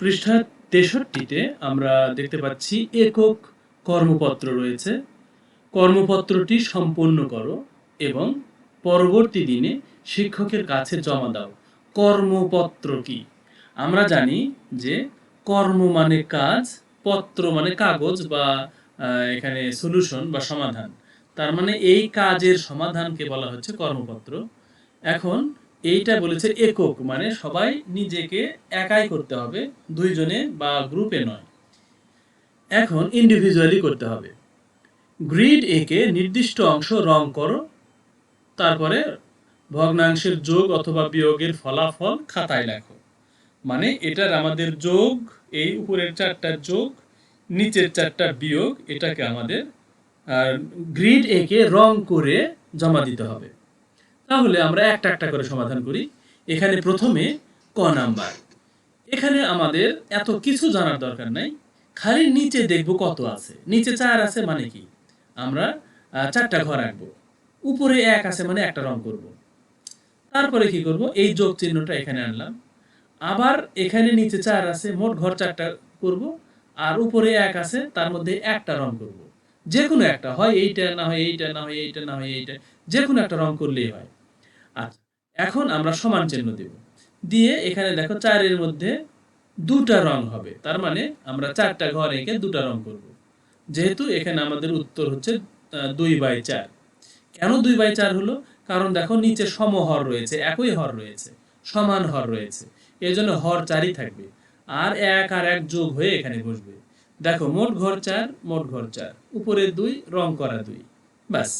পৃষ্ঠা তেষট্টিতে আমরা দেখতে পাচ্ছি একক কর্মপত্র রয়েছে। কর্মপত্রটি সম্পূর্ণ করো এবং পরবর্তী দিনে শিক্ষকের কাছে জমা দাও। কর্মপত্র কি? আমরা জানি যে কর্ম মানে কাজ, পত্র মানে কাগজ বা এখানে সলিউশন বা সমাধান। তার মানে এই কাজের সমাধানকে বলা হচ্ছে কর্মপত্র। এখন এইটা বলেছে একক মানে সবাই নিজেকে একাই করতে হবে, দুইজনে বা গ্রুপে নয়। এখন ইন্ডিভিজুয়ালি করতে হবে। গ্রিড একে নির্দিষ্ট অংশ রং করো, তারপরে ভগ্নাংশের যোগ অথবা বিয়োগের ফলাফল খাতায় লেখো। মানে এটার আমাদের যোগ, এই উপরের চারটার যোগ, নিচের চারটার বিয়োগ, এটাকে আমাদের গ্রিড একে রং করে জমা দিতে হবে। তাহলে আমরা একটা একটা করে সমাধান করি। এখানে প্রথমে ক নাম্বার। এখানে আমাদের এত কিছু জানার দরকার নাই। খালি নিচে দেখব কত আছে। নিচে চার আছে মানে কি? আমরা চারটা ঘর আঁকবো। উপরে এক আছে মানে একটা রং করব। তারপরে কি করব? এই যোগ চিহ্নটা এখানে আনলাম। আবার এখানে নিচে চার আছে, মোট ঘর চারটা করব। আর উপরে এক আছে, তার মধ্যে একটা রং করব। যে কোনো একটা, হয় এইটা না হয় এইটা, না হয় এইটা, না হয় এইটা যে কোনো একটা রং করলেই হয়। আচ্ছা এখন আমরা সমান চিহ্ন দেব। দিয়ে এখানে দেখো চারের মধ্যে দুটা রং হবে। তার মানে আমরা চারটা ঘর এঁকে দুটা রং করব। যেহেতু এখানে আমাদের উত্তর হচ্ছে দুই বাই চার। কেন দুই বাই চার হলো? কারণ দেখো নিচে সমহর রয়েছে, একই হর রয়েছে, সমান হর রয়েছে। এই জন্য হর চারই থাকবে। আর এক আর এক যোগ হয়ে এখানে বসবে। দেখো মোট ঘর চার, মোট ঘর চার। উপরে দুই, রং করা দুই। ব্যাস,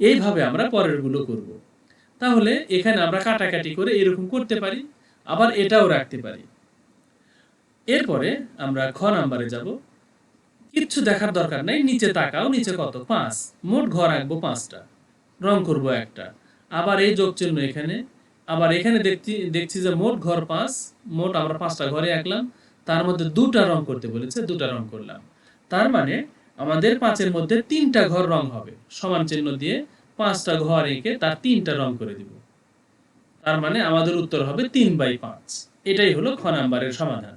এইভাবে আমরা পরেরগুলো করব। তাহলে এখানে আমরা কাটাকাটি করে এরকম করতে পারি, আবার এটাও রাখতে পারি। এরপরে আমরা খ নাম্বারে যাব। কিচ্ছু দেখার দরকার নাই, নিচে তাকাও, নিচে কত? পাঁচ। মোট ঘর আঁকবো পাঁচটা। রং করব একটা। আবার এই যোগ চিহ্ন এখানে। আবার এখানে দেখছি দেখছি যে মোট ঘর পাঁচ, মোট আমরা পাঁচটা ঘরে আঁকলাম। তার মধ্যে দুটা রং করতে বলেছে, দুটা রং করলাম। তার মানে আমাদের পাঁচের মধ্যে তিনটা ঘর রং হবে। সমান চিহ্ন দিয়ে পাঁচটা ঘর এঁকে তার তিনটা রং করে দিব। তার মানে আমাদের উত্তর হবে তিন বাই পাঁচ। এটাই হলো খ নাম্বারের সমাধান।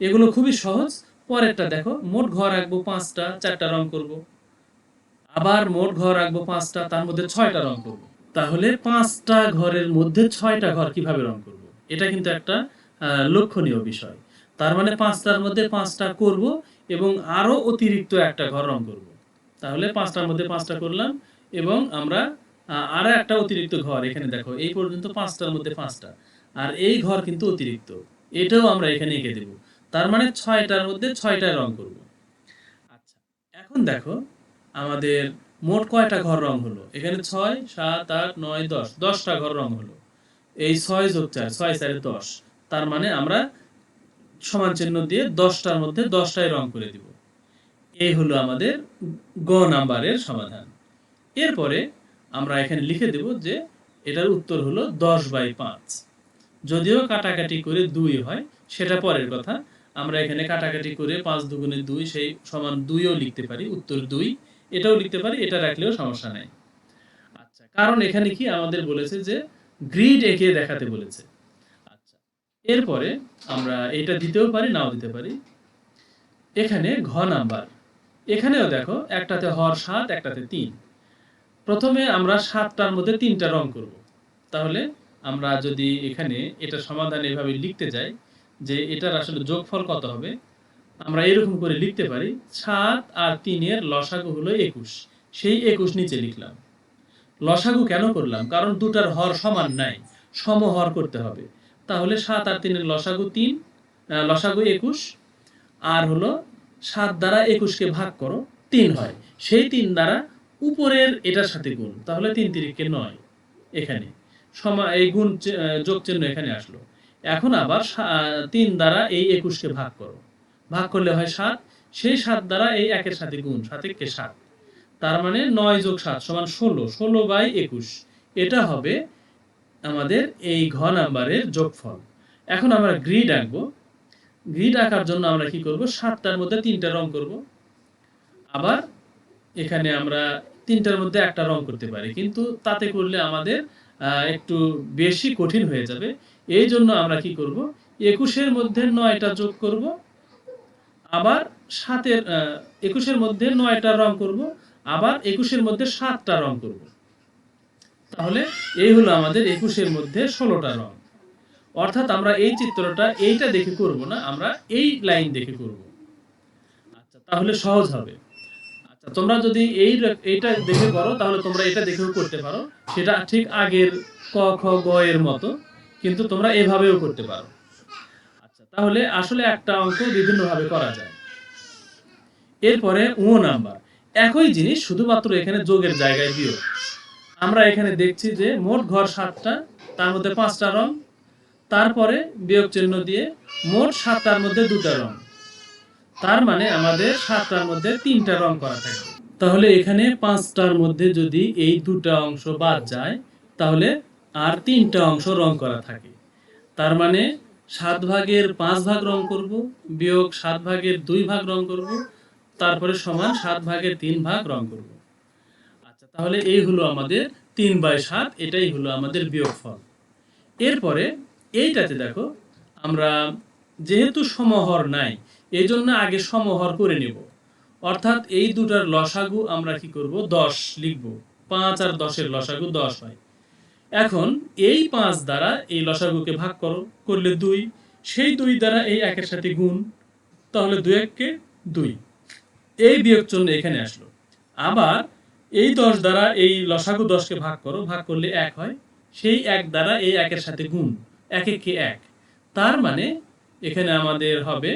এগুলো খুবই সহজ। পরেরটা দেখো, মোট ঘর আঁকবো পাঁচটা, চারটা রং করব। আবার মোট ঘর আঁকবো পাঁচটা, তার মধ্যে ছয়টা রং করব। তাহলে পাঁচটা ঘরের মধ্যে ছয়টা ঘর কীভাবে রং করব? এটা কিন্তু একটা লক্ষণীয় বিষয়। তার মানে পাঁচটার মধ্যে পাঁচটা করব এবং আরও অতিরিক্ত একটা ঘর রং করব। তাহলে পাঁচটার মধ্যে পাঁচটা করলাম এবং আমরা আহ, আরও একটা অতিরিক্ত ঘর এখানে দেখো এই পর্যন্ত পাঁচটার মধ্যে পাঁচটা। আর এই ঘর কিন্তু অতিরিক্ত এটাও আমরা এখানে এঁকে দেব। তার মানে ছয়টার মধ্যে ছয়টা রং করব। আচ্ছা এখন দেখো আমাদের মোট কয়টা ঘর রং হলো? এখানে ছয় সাত আট নয় দশ দশটা ঘর রং হলো। এই ছয় যোগ চার ছয় চারে দশ। তার মানে আমরা সমান চিহ্ন দিয়ে দশটার মধ্যে দশটায় রং করে দিব। এই হলো আমাদের গ নাম্বারের সমাধান। এরপরে আমরা এখানে লিখে দেব যে এটার উত্তর হলো দশ বাই পাঁচ। যদিও কাটাকাটি করে দুই হয়, সেটা পরের কথা। আমরা এখানে কাটাকাটি করে পাঁচ দুগুণে দুই, সেই সমান দুইও লিখতে পারি, উত্তর দুই। এটাও লিখতে পারি, এটা রাখলেও সমস্যা নাই। আচ্ছা কারণ এখানে কি আমাদের বলেছে যে গ্রিড এঁকে দেখাতে বলেছে। আচ্ছা এরপরে আমরা এটা দিতেও পারি, নাও দিতে পারি। এখানে ঘ নাম্বার। এখানেও দেখো, একটাতে হর সাত, একটাতে তিন। প্রথমে আমরা সাতটার মধ্যে তিনটা রং করব। তাহলে আমরা যদি এখানে এটা সমাধান এভাবে লিখতে যাই, যে এটার আসলে যোগফল কত হবে, আমরা এরকম করে লিখতে পারি, সাত আর তিনের লসাগু হলো একুশ। সেই একুশ নিচে লিখলাম। লসাগু কেন করলাম? কারণ দুটার হর সমান নাই, সমহর করতে হবে। তাহলে সাত আর তিনের লসাগু তিন লসাগু একুশ, আর হলো সাত দ্বারা একুশকে ভাগ করো, তিন হয়। সেই তিন দ্বারা উপরের এটার সাথে গুণ, তাহলে তিন তিরিকে নয় এখানে। সমা, এই গুণ যোগ চিহ্ন এখানে আসলো। এখন আবার তিন দ্বারা এই একুশকে ভাগ করো। ভাগ করলে হয় সাত, সেই সাত দ্বারা এই একের সাথে গুণ, সাত একে সাত। তার মানে নয় যোগ সাত সমান ষোলো ষোলো বাই একুশ। এটা হবে আমাদের এই ঘ নাম্বারের যোগফল। এখন আমরা গ্রিড আঁকবো। গ্রিড আঁকার জন্য আমরা কি করব? সাতটার মধ্যে তিনটা রং করব। আবার এখানে আমরা তিনটার মধ্যে একটা রং করতে পারি কিন্তু তাতে করলে আমাদের আহ, একটু বেশি কঠিন হয়ে যাবে। এই জন্য আমরা কি করব? একুশের মধ্যে নয়টা যোগ করব আবার সাতের একুশের মধ্যে নয়টা রং করব আবার একুশের মধ্যে সাতটা রং করব। তাহলে এই হলো আমাদের একুশের মধ্যে ষোলোটা রং। অর্থাৎ আমরা এই চিত্রটা এইটা দেখে করব না আমরা এই লাইন দেখে করব। আচ্ছা তাহলে সহজ হবে। তোমরা যদি এই এইটা দেখে করো, তাহলে তোমরা এটা দেখেও করতে পারো। সেটা ঠিক আগের ক, খ, গ এর মতো, কিন্তু তোমরা এভাবেও করতে পারো। আচ্ছা তাহলে আসলে একটা অঙ্ক বিভিন্নভাবে করা যায়। এরপরে ও নাম্বার। একই জিনিস শুধুমাত্র এখানে যোগের জায়গায় বিয়োগ। আমরা এখানে দেখছি যে মোট ঘর সাতটা, তার মধ্যে পাঁচটা রং, তারপরে বিয়োগ চিহ্ন দিয়ে মোট সাতটার মধ্যে দুটা রং। তার মানে আমাদের সাতটার মধ্যে তিনটা রং করা থাকে। তাহলে এখানে পাঁচটার মধ্যে যদি এই দুটা অংশ বাদ যায়, তাহলে আর তিনটা অংশ রং করা থাকে। তার মানে সাত ভাগের পাঁচ ভাগ রং করব, বিয়োগ সাত ভাগের দুই ভাগ রং করব, তারপরে সমান সাত ভাগের তিন ভাগ রং করব। আচ্ছা তাহলে এই হলো আমাদের তিন বাই সাত, এটাই হলো আমাদের বিয়োগফল। এরপরে এইটাতে দেখো, আমরা যেহেতু সমহর নাই এই জন্য আগে সমহর করে নেব। অর্থাৎ এই দুটার লসাগু আমরা কি করব? দশ লিখব। পাঁচ আর দশের লসাগু দশ হয়। এখন এই পাঁচ দ্বারা এই লসাগুকে ভাগ করো, করলে দুই। সেই দুই দ্বারা এই একের সাথে গুণ, তাহলে দুই এককে দুই। এই বিয়োগ চিহ্ন এখানে আসলো। আবার এই দশ দ্বারা এই লসাগু দশকে ভাগ করো, ভাগ করলে এক হয়। সেই এক দ্বারা এই একের সাথে গুণ, এক একে এক। তার মানে এখানে আমাদের হবে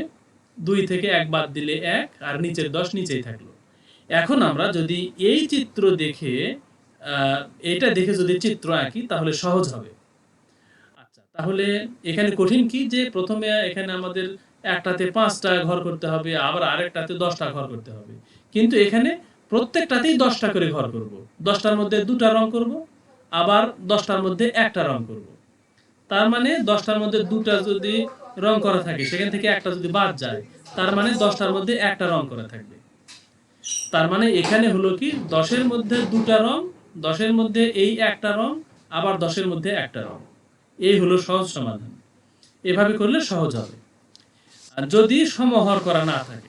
দুই থেকে এক বাদ দিলে এক, আর নিচের দশ নিচেই থাকল। এখন আমরা যদি এই চিত্র দেখে এটা দেখে যদি চিত্র আঁকি, তাহলে সহজ হবে। আচ্ছা তাহলে এখানে কঠিন কি? যে প্রথমে এখানে আমাদের একটাতে পাঁচটা ঘর করতে হবে, আবার আরেকটাতে দশটা ঘর করতে হবে। কিন্তু এখানে প্রত্যেকটাতেই দশটা করে ঘর করব। দশটার মধ্যে দুটা রং করব, আবার দশটার মধ্যে একটা রং করব। তার মানে দশটার মধ্যে দুটা যদি রং করা থাকে। সেখান থেকে একটা যদি বাদ যায়, তার মানে দশটার মধ্যে একটা রং করা থাকবে। তার মানে এখানে হলো কি, দশের মধ্যে দুটা রং, দশের মধ্যে এই একটা রং, আবার দশের মধ্যে একটা রং। এই হলো সহজ সমাধান। এভাবে করলে সহজ হবে। আর যদি সমহর করা না থাকে,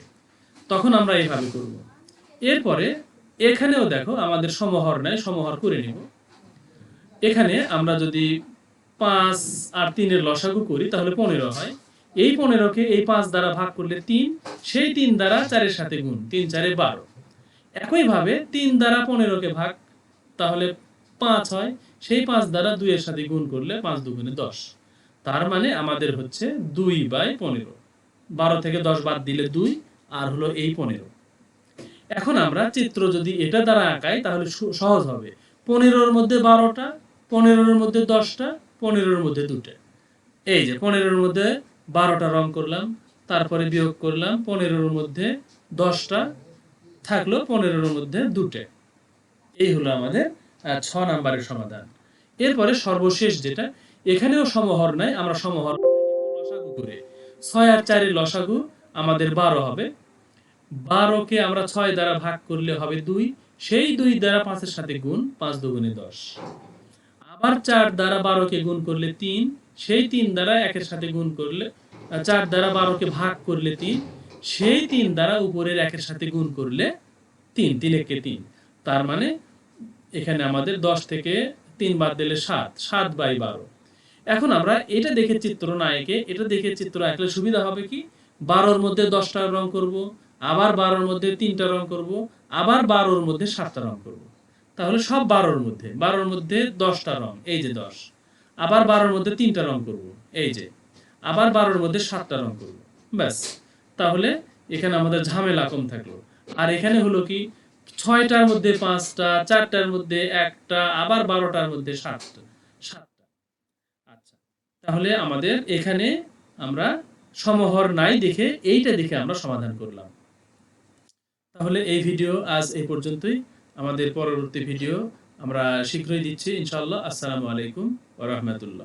তখন আমরা এইভাবে করব। এরপরে এখানেও দেখো, আমাদের সমহর নেয় সমহর করে নিব। এখানে আমরা যদি পাঁচ আর তিনের লসাগু করি, তাহলে পনেরো হয়। এই পনেরোকে এই পাঁচ দ্বারা ভাগ করলে তিন, সেই তিন দ্বারা চারের সাথে গুণ, তিন, চারে বারো। একইভাবে তিন দ্বারা পনেরোকে ভাগ, তাহলে পাঁচ হয়, সেই পাঁচ দ্বারা দুইয়ের সাথে গুণ করলে পাঁচ দুগুণে দশ। তার মানে আমাদের হচ্ছে দুই বাই পনেরো। বারো থেকে দশ বাদ দিলে দুই, আর হলো এই পনেরো। এখন আমরা চিত্র যদি এটা দ্বারা আঁকাই, তাহলে সহজ হবে। পনেরোর মধ্যে বারোটা, পনেরোর মধ্যে দশটা পনেরোর মধ্যে দুটো। এই যে পনেরোর মধ্যে বারোটা রং করলাম, তারপরে বিয়োগ করলাম, পনেরোর মধ্যে দশটা থাকল, পনেরোর মধ্যে দুটো। এই হলো আমাদের ছ নাম্বারের সমাধান। এরপরে সর্বশেষ যেটা, এখানেও সমহর নাই, আমরা সমহর লসাগু করে। ছয় আর চারের লসাগু আমাদের বারো হবে। বারোকে আমরা ছয় দ্বারা ভাগ করলে হবে দুই, সেই দুই দ্বারা পাঁচের সাথে গুণ পাঁচ দুগুণে দশ। আবার চার দ্বারা বারোকে গুণ করলে তিন, সেই তিন দ্বারা একের সাথে গুণ করলে চার দ্বারা বারোকে ভাগ করলে তিন, সেই তিন দ্বারা উপরের একের সাথে গুণ করলে তিন তিন একে তিন। তার মানে এখানে আমাদের দশ থেকে তিন বাদ দিলে সাত সাত বাই বারো। এখন আমরা এটা দেখে চিত্র না এঁকে এটা দেখে চিত্র আঁকলে সুবিধা হবে কি? বারোর মধ্যে দশটা রং করব, আবার বারোর মধ্যে তিনটা রং করব, আবার বারোর মধ্যে সাতটা রং করব। তাহলে সব বারোর মধ্যে। বারোর মধ্যে দশটা রং, এই যে দশ। আবার বারোর মধ্যে তিনটা রং করব, এই যে। আবার বারোর মধ্যে সাতটা রং করব, ব্যাস। তাহলে এখানে আমাদের ঝামেলা কম থাকল। আর এখানে হলো কি, ছয়টার মধ্যে পাঁচটা, চারটার মধ্যে একটা, আবার বারোটার মধ্যে সাতটা সাতটা। আচ্ছা তাহলে আমাদের এখানে আমরা সমহর নাই দেখে এইটা দেখে আমরা সমাধান করলাম। তাহলে এই ভিডিও আজ এই পর্যন্তই। আমাদের পরবর্তী ভিডিও আমরা শীঘ্রই দিচ্ছি ইনশাল্লাহ আসসালামু আলাইকুম ও রাহমাতুল্লাহ।